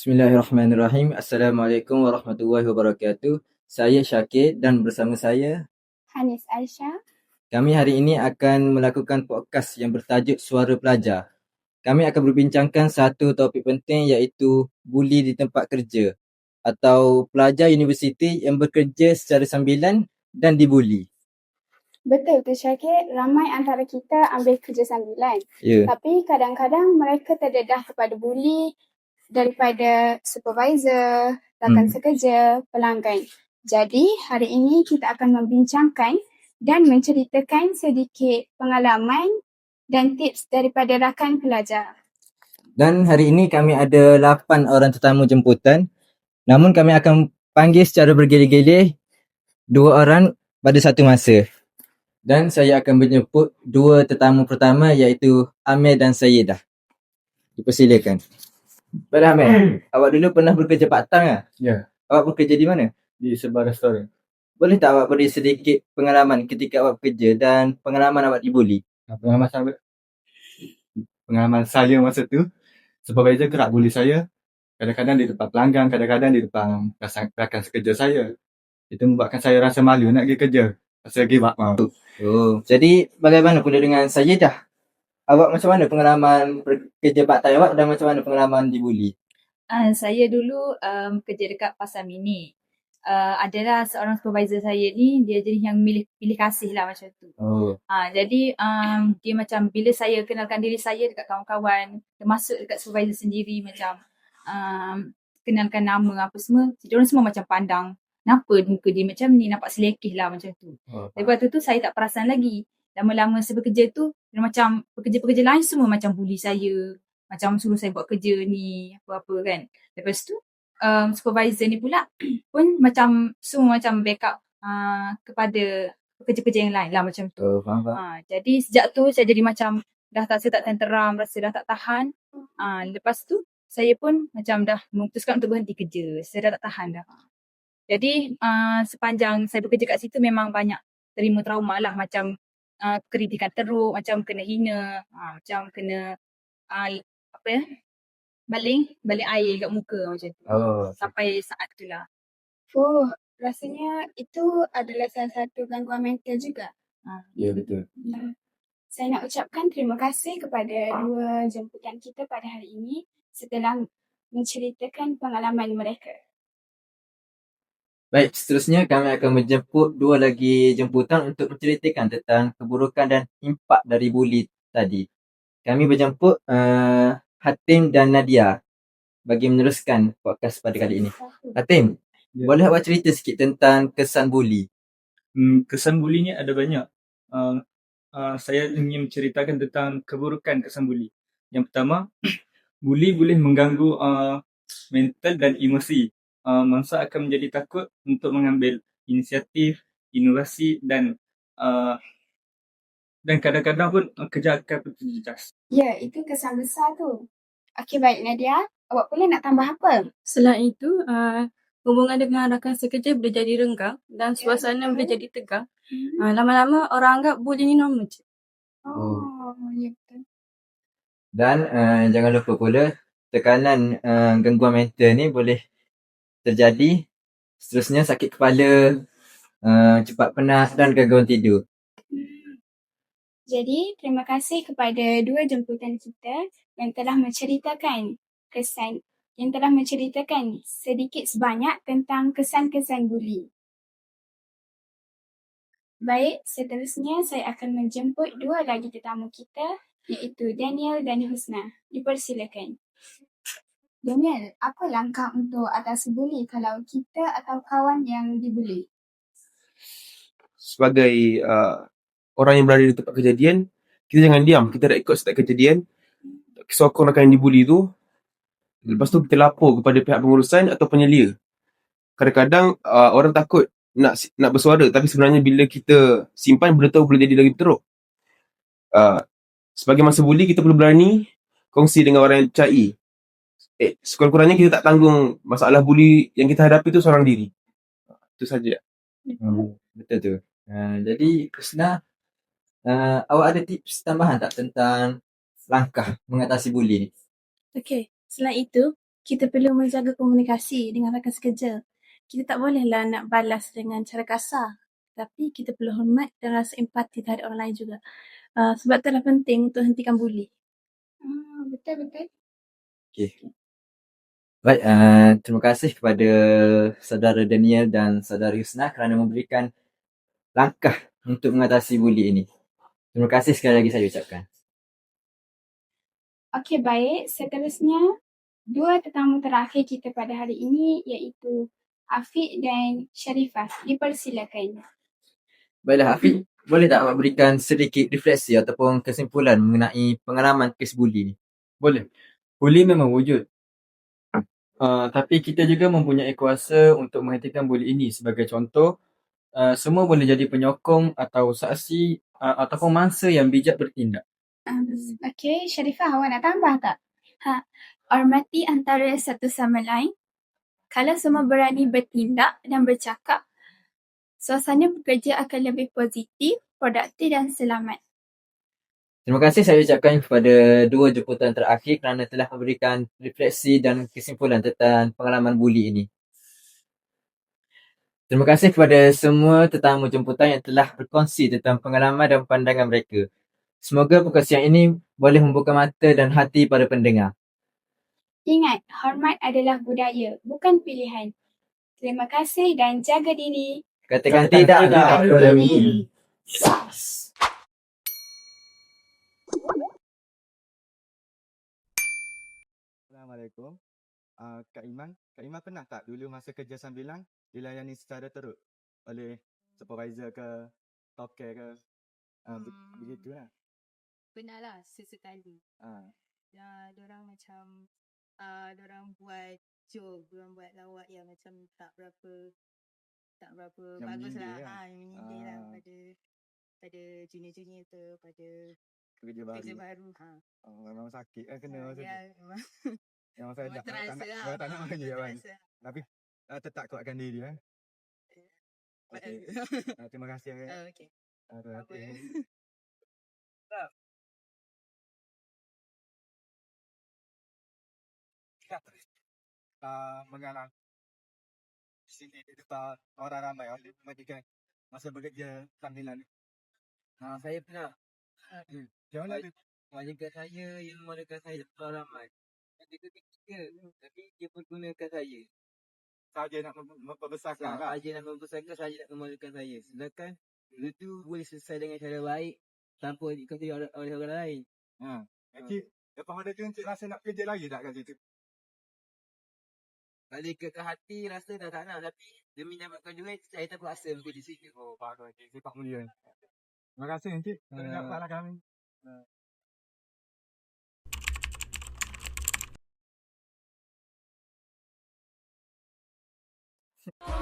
Bismillahirrahmanirrahim. Assalamualaikum warahmatullahi wabarakatuh. Saya Syakir dan bersama saya Hanis Aisyah. kami hari ini akan melakukan podcast yang bertajuk Suara Pelajar. Kami akan berbincangkan satu topik penting iaitu buli di tempat kerja atau pelajar universiti yang bekerja secara sambilan dan dibuli. Betul tu Syakir, ramai antara kita ambil kerja sambilan. Ya. Tapi kadang-kadang mereka terdedah kepada buli daripada supervisor, rakan Hmm. sekerja, pelanggan. Jadi hari ini kita akan membincangkan dan menceritakan sedikit pengalaman dan tips daripada rakan pelajar. Dan hari ini kami ada 8 orang tetamu jemputan. Namun kami akan panggil secara bergilir-gilir dua orang pada satu masa. Dan saya akan menjemput dua tetamu pertama iaitu Amir dan Sayyidah. Dipersilakan. Pada Amir, awak dulu pernah bekerja part time ke? Ya. Awak bekerja di mana? di sebuah restoran. Boleh tak awak beri sedikit pengalaman ketika awak bekerja dan pengalaman awak dibuli? Pengalaman saya pengalaman saya masa tu supervisor kerap bully saya. Kadang-kadang di depan pelanggan, kadang-kadang di depan rakan, rakan sekerja saya. Itu membuatkan saya rasa malu nak pergi kerja. Rasa give up. Oh, jadi bagaimana pula dengan Sayyidah? Awak macam mana pengalaman bekerja part time awak dan macam mana pengalaman dibuli? Uh, saya dulu um, kerja dekat Pasar Mini. Uh, adalah seorang supervisor saya ni, dia jenis yang milih, pilih kasih lah macam tu. Oh, Ha, jadi um, dia macam bila saya kenalkan diri saya dekat kawan-kawan, termasuk dekat supervisor sendiri macam um, kenalkan nama apa semua, dia orang semua macam pandang, kenapa muka dia macam ni, nampak selekeh lah macam tu. oh. Lepas tu tu saya tak perasan lagi. Lama-lama saya bekerja tu, dia macam pekerja-pekerja lain semua macam bully saya. Macam suruh saya buat kerja ni, apa-apa kan. Lepas tu, um, supervisor ni pula pun macam semua macam backup uh, kepada pekerja-pekerja yang lain lah macam tu. Oh, faham faham. Ha, jadi sejak tu saya jadi macam dah tak saya tak tenteram, rasa dah tak tahan. Ha, lepas tu saya pun macam dah memutuskan untuk berhenti kerja. Saya dah tak tahan dah. Jadi uh, sepanjang saya bekerja kat situ memang banyak terima trauma lah macam uh, kritikan teruk, macam kena hina, uh, macam kena uh, apa ya? Baling, baling air kat muka macam tu. Oh, Sampai saat tu lah. Oh, rasanya itu adalah salah satu gangguan mental juga. Ha. ya betul. Hmm. Saya nak ucapkan terima kasih kepada dua jemputan kita pada hari ini setelah menceritakan pengalaman mereka. Baik, seterusnya kami akan menjemput dua lagi jemputan untuk menceritakan tentang keburukan dan impak dari buli tadi. Kami berjemput uh, Hatim dan Nadia bagi meneruskan podcast pada kali ini. Hatim, Ya. boleh awak cerita sikit tentang kesan buli? Hmm, kesan ni ada banyak. Uh, uh, saya ingin menceritakan tentang keburukan kesan bully. Yang pertama, bully boleh mengganggu uh, mental dan emosi. Uh, mangsa akan menjadi takut untuk mengambil inisiatif, inovasi dan uh, dan kadang-kadang pun uh, kerja akan berjejas. Ya, itu kesan besar tu. Okey, baik Nadia. Awak boleh nak tambah apa? Selain itu, uh, hubungan dengan rakan sekerja boleh jadi renggang dan suasana boleh jadi tegang. Hmm. Uh, lama-lama orang anggap bully ni normal je. Oh, ya betul. Dan uh, jangan lupa pula tekanan uh, gangguan mental ni boleh terjadi seterusnya sakit kepala, uh, cepat penat dan gangguan tidur. Jadi, terima kasih kepada dua jemputan kita yang telah menceritakan kesan yang telah menceritakan sedikit sebanyak tentang kesan-kesan buli. Baik, seterusnya saya akan menjemput dua lagi tetamu kita iaitu Daniel dan Husna. Dipersilakan. Daniel, apa langkah untuk atasi buli kalau kita atau kawan yang dibuli? sebagai uh, orang yang berada di tempat kejadian, kita jangan diam. Kita rekod setiap kejadian, sokong rakan yang dibuli tu. Lepas tu kita lapor kepada pihak pengurusan atau penyelia. Kadang-kadang uh, orang takut nak nak bersuara tapi sebenarnya bila kita simpan benda tu boleh jadi lagi teruk. Uh, sebagai masa buli kita perlu berani kongsi dengan orang yang percayai. Eh, sekurang-kurangnya kita tak tanggung masalah buli yang kita hadapi tu seorang diri. Itu saja. Hmm, betul tu. Uh, jadi Husna, uh, awak ada tips tambahan tak tentang langkah mengatasi buli ni? Okey, selain itu, kita perlu menjaga komunikasi dengan rakan sekerja. Kita tak bolehlah nak balas dengan cara kasar. Tapi kita perlu hormat dan rasa empati terhadap orang lain juga. Uh, sebab itulah penting untuk hentikan buli. Ah, betul-betul. Baik, uh, terima kasih kepada saudara Daniel dan saudara Husna kerana memberikan langkah untuk mengatasi buli ini. Terima kasih sekali lagi saya ucapkan. Okey, baik. Seterusnya, dua tetamu terakhir kita pada hari ini iaitu Afiq dan Sharifah. Dipersilakan. Baiklah Hafiz, boleh tak awak berikan sedikit refleksi ataupun kesimpulan mengenai pengalaman kes buli ni? Boleh. Buli memang wujud. Uh, tapi kita juga mempunyai kuasa untuk menghentikan buli ini. Sebagai contoh, uh, semua boleh jadi penyokong atau saksi uh, ataupun mangsa yang bijak bertindak. Um, Okey, Sharifah awak nak tambah tak? Ha, hormati antara satu sama lain. Kalau semua berani bertindak dan bercakap, suasana bekerja akan lebih positif, produktif dan selamat. Terima kasih saya ucapkan kepada dua jemputan terakhir kerana telah memberikan refleksi dan kesimpulan tentang pengalaman buli ini. Terima kasih kepada semua tetamu jemputan yang telah berkongsi tentang pengalaman dan pandangan mereka. Semoga perkongsian ini boleh membuka mata dan hati para pendengar. Ingat, hormat adalah budaya, bukan pilihan. Terima kasih dan jaga diri. Katakan tidak di akademi. Assalamualaikum. Uh, Kak Iman, Kak Iman pernah tak dulu masa kerja sambilan dilayani secara teruk oleh supervisor ke, toke ke? Uh, Hmm. begitu lah. Pernah lah sesekali. Uh, Ya, orang macam uh, orang buat joke, orang buat lawak yang macam tak berapa tak berapa Yang bagus lah. kan? Ha, yang menyindir lah Ah. pada pada junior-junior tu, pada kerja kerja baru. baru. Ha. Oh, memang sakit kan kena Ah, masa ya, tu. Memang saya memang tak, nak, lah. saya tak nak memang kan. Tapi uh, tetap kuatkan diri eh. But- Okay. Uh, terima kasih. Eh. Ah, okay. Uh, terima Apa? kasih. uh, mengalang sini di depan orang ramai oleh membandingkan masa bekerja sambilan. Ha, saya pernah. Hmm. Macam mana tu? Majikan saya yang memulakan saya depan ramai. Dia ketiga, tapi dia pergunakan saya. Saja nak mem- memperbesarkan lah. Saja nak membesarkan, saja nak memulakan saya. Sedangkan, benda tu boleh selesai dengan cara baik tanpa diketahui oleh, oleh orang lain. Ha. Jadi, lepas pada tu Encik rasa nak kerja lagi tak kat situ? Balik ke, ke hati, rasa dah tak nak. Tapi, demi dapatkan duit, saya terpaksa untuk di situ. Oh, bagus Encik. Sifat mulia. Terima kasih Encik. Kerana Ah. dapatlah kami. Promise Oh.